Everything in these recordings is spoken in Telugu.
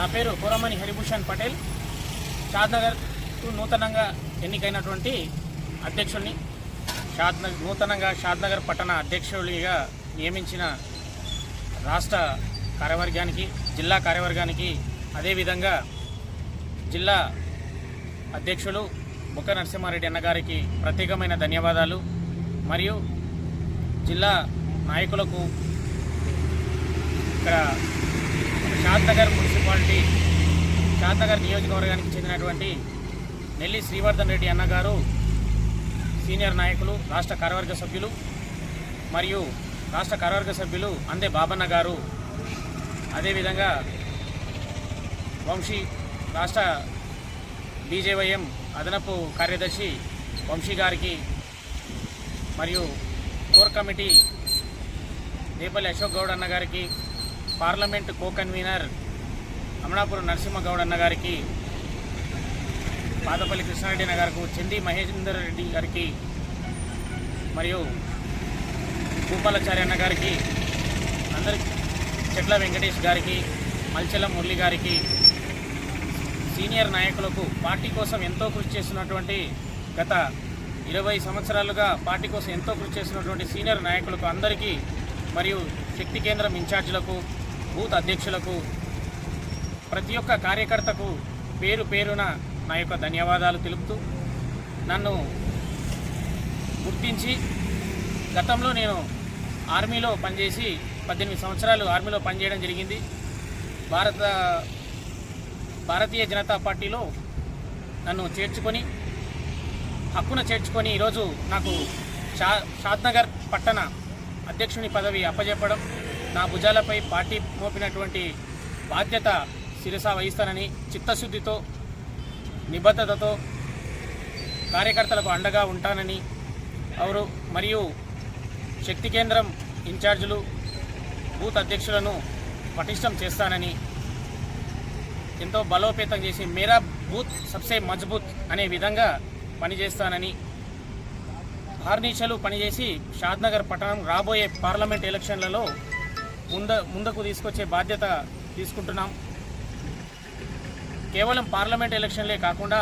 నా పేరు పురమణి హరిభూషణ్ పటేల్. షాద్నగర్కు నూతనంగా ఎన్నికైనటువంటి అధ్యక్షుడిని షాద్నగర్ నూతనంగా షాద్నగర్ పట్టణ అధ్యక్షుడిగా నియమించిన రాష్ట్ర కార్యవర్గానికి జిల్లా కార్యవర్గానికి అదేవిధంగా జిల్లా అధ్యక్షులు బుక్క నరసింహారెడ్డి అన్నగారికి ప్రత్యేకమైన ధన్యవాదాలు. మరియు జిల్లా నాయకులకు ఇక్కడ షాద్నగర్ మున్సిపాలిటీ షాద్నగర్ నియోజకవర్గానికి చెందినటువంటి నెల్లి శ్రీవర్ధన్ రెడ్డి అన్నగారు సీనియర్ నాయకులు రాష్ట్ర కార్యవర్గ సభ్యులు మరియు రాష్ట్ర కార్యవర్గ సభ్యులు అందే బాబన్న గారు. అదేవిధంగా వంశీ రాష్ట్ర బీజేవైఎం అదనపు కార్యదర్శి వంశీ గారికి మరియు కోర్ కమిటీ రేపల్లి అశోక్ గౌడ్ అన్న గారికి parliament co convener Amalapuram Narasimhagoud అన్న గారికి పాదపల్లి కృష్ణారెడ్డి అన్న గారికి చెంది మహేందర్ రెడ్డి గారికి మరియు భూపాలాచారి అన్న గారికి అందరికి చెట్ల వెంకటేష్ గారికి మల్చెల మురళి గారికి సీనియర్ నాయకులకు పార్టీ కోసం ఎంతో కృషి చేస్తున్నటువంటి గత ఇరవై సంవత్సరాలుగా పార్టీ కోసం ఎంతో కృషి చేస్తున్నటువంటి సీనియర్ నాయకులకు అందరికీ మరియు శక్తి కేంద్రం ఇన్ఛార్జీలకు బూత్ అధ్యక్షులకు ప్రతి ఒక్క కార్యకర్తకు పేరు పేరున నా యొక్క ధన్యవాదాలు తెలుపుతూ నన్ను గుర్తించి గతంలో నేను ఆర్మీలో పనిచేసి పద్దెనిమిది సంవత్సరాలు ఆర్మీలో పనిచేయడం జరిగింది. భారత భారతీయ జనతా పార్టీలో నన్ను చేర్చుకొని హక్కున చేర్చుకొని ఈరోజు నాకు షా షాద్నగర్ పట్టణ అధ్యక్షుని పదవి అప్పజెప్పడం నా భుజాలపై పార్టీ మోపినటువంటి బాధ్యత శిరస వహిస్తానని చిత్తశుద్ధితో నిబద్ధతతో కార్యకర్తలకు అండగా ఉంటానని అవరు. మరియు శక్తి కేంద్రం ఇన్ఛార్జీలు బూత్ అధ్యక్షులను పటిష్టం చేస్తానని ఎంతో బలోపేతం చేసి మేరా బూత్ సబ్సే మజ్బూత్ అనే విధంగా పనిచేస్తానని ఆర్నిషలు పనిచేసి షాద్నగర్ పట్టణం రాబోయే పార్లమెంట్ ఎలక్షన్లలో ముంద ముందుకు తీసుకొచ్చే బాధ్యత తీసుకుంటున్నాం. కేవలం పార్లమెంట్ ఎలక్షన్లే కాకుండా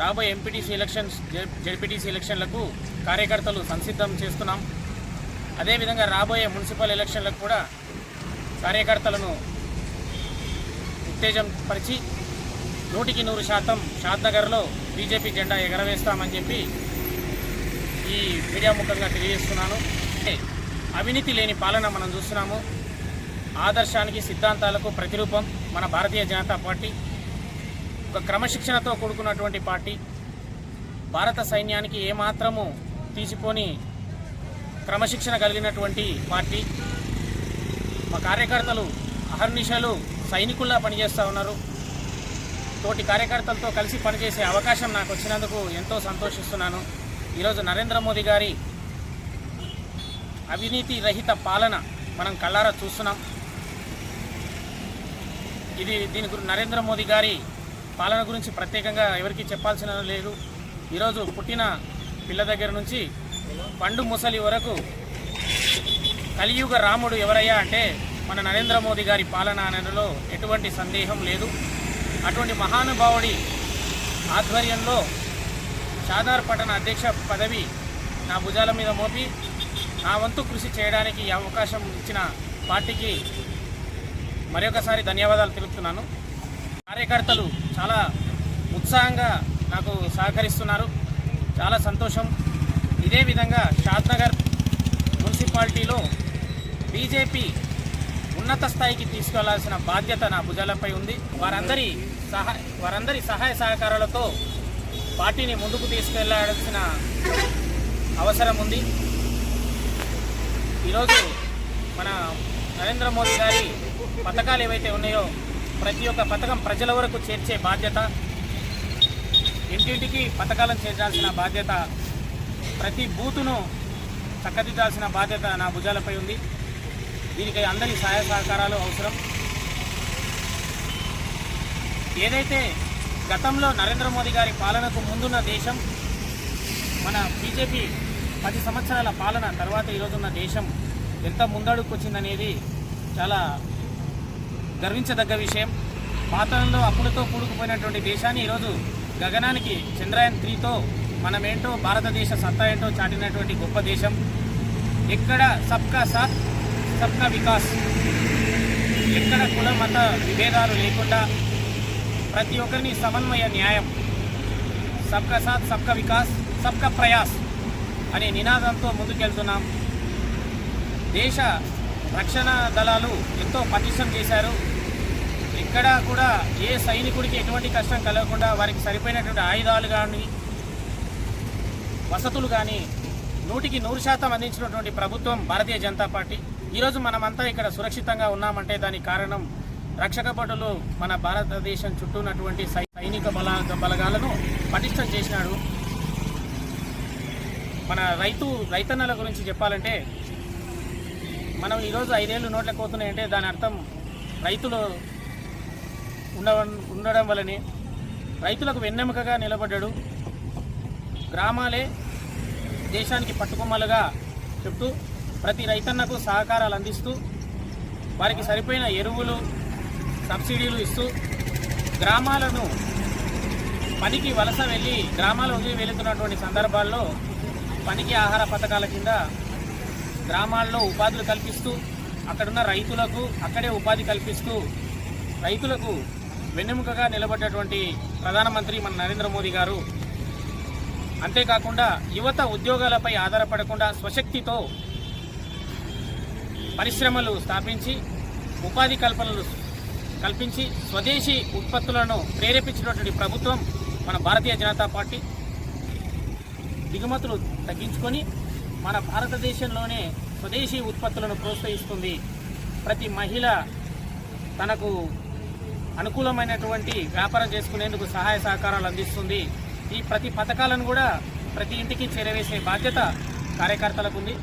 రాబోయే ఎంపీటీసీ ఎలక్షన్స్ జెడ్పీటీసీ ఎలక్షన్లకు కార్యకర్తలు సంసిద్ధం చేస్తున్నాం. అదేవిధంగా రాబోయే మున్సిపల్ ఎలక్షన్లకు కూడా కార్యకర్తలను ఉత్తేజంపరిచి నూటికి నూరు శాతం షాద్నగర్లో బీజేపీ జెండా ఎగరవేస్తామని చెప్పి ఈ మీడియా ముఖంగా తెలియజేస్తున్నాను. అవినీతి లేని పాలన మనం చూస్తున్నాము. ఆదర్శానికి సిద్ధాంతాలకు ప్రతిరూపం మన భారతీయ జనతా పార్టీ. ఒక క్రమశిక్షణతో కూడుకున్నటువంటి పార్టీ. భారత సైన్యానికి ఏమాత్రము తీసిపోని క్రమశిక్షణ కలిగినటువంటి పార్టీ. మా కార్యకర్తలు అహర్నిశలు సైనికుల్లా పనిచేస్తూ ఉన్నారు. తోటి కార్యకర్తలతో కలిసి పనిచేసే అవకాశం నాకు వచ్చినందుకు ఎంతో సంతోషిస్తున్నాను. ఈరోజు నరేంద్ర మోదీ గారి అవినీతి రహిత పాలన మనం కళ్ళారా చూస్తున్నాం. ఇది దీని గురించి నరేంద్ర మోదీ గారి పాలన గురించి ప్రత్యేకంగా ఎవరికి చెప్పాల్సిన లేదు. ఈరోజు పుట్టిన పిల్ల దగ్గర నుంచి పండు ముసలి వరకు కలియుగ రాముడు ఎవరయ్యా అంటే మన నరేంద్ర మోదీ గారి పాలన అనలో ఎటువంటి సందేహం లేదు. అటువంటి మహానుభావుడి ఆధ్వర్యంలో షాదార్ పట్టణ అధ్యక్ష పదవి నా భుజాల మీద మోపి నా వంతు కృషి చేయడానికి అవకాశం ఇచ్చిన పార్టీకి మరొకసారి ధన్యవాదాలు తెలుపుతున్నాను. కార్యకర్తలు చాలా ఉత్సాహంగా నాకు సహకరిస్తున్నారు. చాలా సంతోషం. ఇదే విధంగా షాద్నగర్ మున్సిపాలిటీలో బీజేపీ ఉన్నత స్థాయికి తీసుకెళ్ళాల్సిన బాధ్యత నా భుజాలపై ఉంది. వారందరి సహా వారందరి సహాయ సహకారాలతో పార్టీని ముందుకు తీసుకెళ్ళాల్సిన అవసరం ఉంది. ఈరోజు మన నరేంద్ర మోదీ గారి పథకాలు ఏవైతే ఉన్నాయో ప్రతి ఒక్క పథకం ప్రజల వరకు చేర్చే బాధ్యత ఇంటింటికి పథకాలను చేర్చాల్సిన బాధ్యత ప్రతి బూతును చక్కదిద్దాల్సిన బాధ్యత నా భుజాలపై ఉంది. దీనికి అందరి సహాయ సహకారాలు అవసరం. ఏదైతే గతంలో నరేంద్ర మోదీ గారి పాలనకు ముందున్న దేశం మన బీజేపీ పది సంవత్సరాల పాలన తర్వాత ఈరోజున్న దేశం ఎంత ముందడుకు వచ్చిందనేది చాలా గర్వించదగ్గ విషయం. పాతంలో అప్పులతో కూడుకుపోయినటువంటి దేశాన్ని ఈరోజు గగనానికి చంద్రయాన్ త్రీతో మనమేంటో భారతదేశ సత్తా ఏంటో చాటినటువంటి గొప్ప దేశం. ఎక్కడ సబ్కా సాత్ సబ్కా వికాస్? ఎక్కడ కుల మత విభేదాలు లేకుండా ప్రతి ఒక్కరిని సమన్వయ న్యాయం. సబ్కా సాత్ సబ్కా వికాస్ సబ్కా ప్రయాస్ అనే నినాదంతో ముందుకెళ్తున్నాం. దేశ రక్షణ దళాలు ఎంతో పటిష్టం చేశారు. ఇక్కడ కూడా ఏ సైనికుడికి ఎటువంటి కష్టం కలగకుండా వారికి సరిపోయినటువంటి ఆయుధాలు కానీ వసతులు కానీ నూటికి నూరు శాతం అందించినటువంటి ప్రభుత్వం భారతీయ జనతా పార్టీ. ఈరోజు మనమంతా ఇక్కడ సురక్షితంగా ఉన్నామంటే దానికి కారణం రక్షక భటులు మన భారతదేశం చుట్టూ ఉన్నటువంటి సై- సైనిక బల బలగాలను పటిష్టం చేసినాడు. మన రైతు రైతన్నల గురించి చెప్పాలంటే మనం ఈరోజు ఐదేళ్ళు నోట్లకు పోతున్నాయంటే దాని అర్థం రైతులు ఉండ ఉండడం వల్లనే రైతులకు వెన్నెముకగా నిలబడ్డాడు. గ్రామాలే దేశానికి పట్టుకొమ్మలుగా చెప్తూ ప్రతి రైతన్నకు సహకారాలు అందిస్తూ వారికి సరిపోయిన ఎరువులు సబ్సిడీలు ఇస్తూ గ్రామాలను పనికి వలస వెళ్ళి గ్రామాలు వదిలి వెళుతున్నటువంటి సందర్భాల్లో పనికి ఆహార పథకాల కింద గ్రామాల్లో ఉపాధులు కల్పిస్తూ అక్కడున్న రైతులకు అక్కడే ఉపాధి కల్పిస్తూ రైతులకు వెన్నెముకగా నిలబడ్డటువంటి ప్రధానమంత్రి మన నరేంద్ర మోదీ గారు. అంతేకాకుండా యువత ఉద్యోగాలపై ఆధారపడకుండా స్వశక్తితో పరిశ్రమలు స్థాపించి ఉపాధి కల్పనలు కల్పించి స్వదేశీ ఉత్పత్తులను ప్రేరేపించినటువంటి ప్రభుత్వం మన భారతీయ జనతా పార్టీ. దిగుమతులు తగ్గించుకొని మన భారతదేశంలోనే స్వదేశీ ఉత్పత్తులను ప్రోత్సహిస్తుంది. ప్రతి మహిళ తనకు అనుకూలమైనటువంటి వ్యాపారం చేసుకునేందుకు సహాయ సహకారాలు అందిస్తుంది. ఈ ప్రతి పథకాలను కూడా ప్రతి ఇంటికి చేరవేసే బాధ్యత కార్యకర్తలకు ఉంది.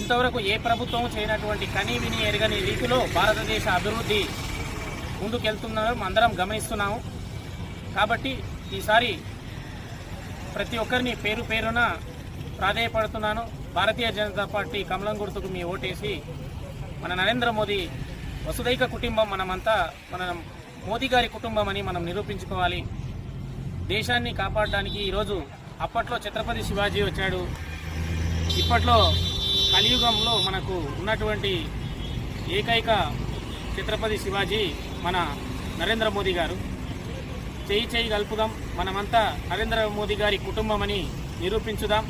ఇంతవరకు ఏ ప్రభుత్వం చేయనటువంటి కని విని ఎరగని రీతిలో భారతదేశ అభివృద్ధి ముందుకెళ్తున్నారో అందరం గమనిస్తున్నాము. కాబట్టి ఈసారి ప్రతి ఒక్కరిని పేరు పేరున ప్రాధేయపడుతున్నాను. భారతీయ జనతా పార్టీ కమలం గుర్తుకు మీ ఓటేసి మన నరేంద్ర మోదీ వసుదైక కుటుంబం మనమంతా మన మోదీ గారి కుటుంబం అని మనం నిరూపించుకోవాలి. దేశాన్ని కాపాడడానికి ఈరోజు అప్పట్లో ఛత్రపతి శివాజీ వచ్చాడు. ఇప్పట్లో కలియుగంలో మనకు ఉన్నటువంటి ఏకైక ఛత్రపతి శివాజీ మన నరేంద్ర మోదీ గారు. చేయి చేయి కలుపుదాం. మనమంతా నరేంద్ర మోదీ గారి కుటుంబం అని నిరూపించుదాం.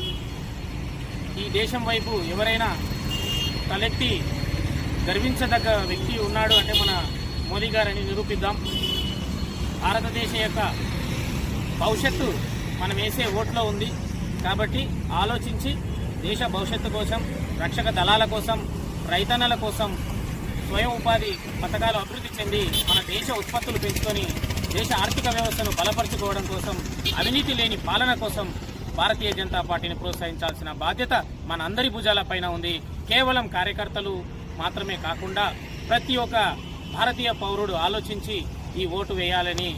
ఈ దేశం వైపు ఎవరైనా తలెత్తి గర్వించదగ్గ వ్యక్తి ఉన్నాడు అంటే మన మోదీ గారని నిరూపిద్దాం. భారతదేశ యొక్క భవిష్యత్తు మనం వేసే ఓట్లో ఉంది. కాబట్టి ఆలోచించి దేశ భవిష్యత్తు కోసం రక్షక దళాల కోసం రైతన్నల కోసం స్వయం ఉపాధి పథకాలు అభివృద్ధి చెంది మన దేశ ఉత్పత్తులు పెంచుకొని దేశ ఆర్థిక వ్యవస్థను బలపరుచుకోవడం కోసం అవినీతి లేని పాలన కోసం భారతీయ జనతా పార్టీని ప్రోత్సహించాల్సిన బాధ్యత మన అందరి భుజాలపైన ఉంది. కేవలం కార్యకర్తలు మాత్రమే కాకుండా ప్రతి ఒక్క భారతీయ పౌరుడు ఆలోచించి ఈ ఓటు వేయాలని.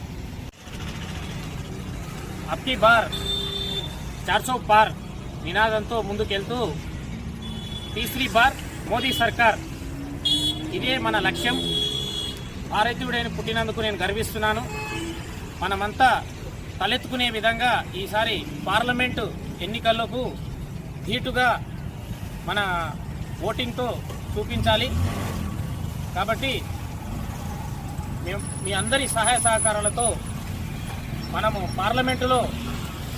అప్కి బార్ చార్సో పార్ నినాదంతో ముందుకెళ్తూ తీసరి బార్ మోదీ సర్కార్. ఇదే మన లక్ష్యం. భారతీయుడైన పుట్టినందుకు నేను గర్విస్తున్నాను. మనమంతా తలెత్తుకునే విధంగా ఈసారి పార్లమెంటు ఎన్నికలకు ధీటుగా మన ఓటింగ్తో చూపించాలి. కాబట్టి మీ అందరి సహాయ సహకారాలతో మనము పార్లమెంటులో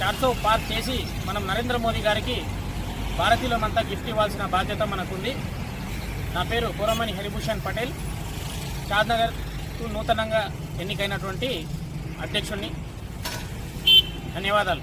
చార్తో పాస్ చేసి మనం నరేంద్ర మోదీ గారికి భారతీయులమంతా గిఫ్ట్ ఇవ్వాల్సిన బాధ్యత మనకుంది. నా పేరు కోరమణి హరిభూషణ్ పటేల్. షాద్నగర్ నూతనంగా ఎన్నికైనటువంటి అధ్యక్షుడిని ధన్యవాదాలు.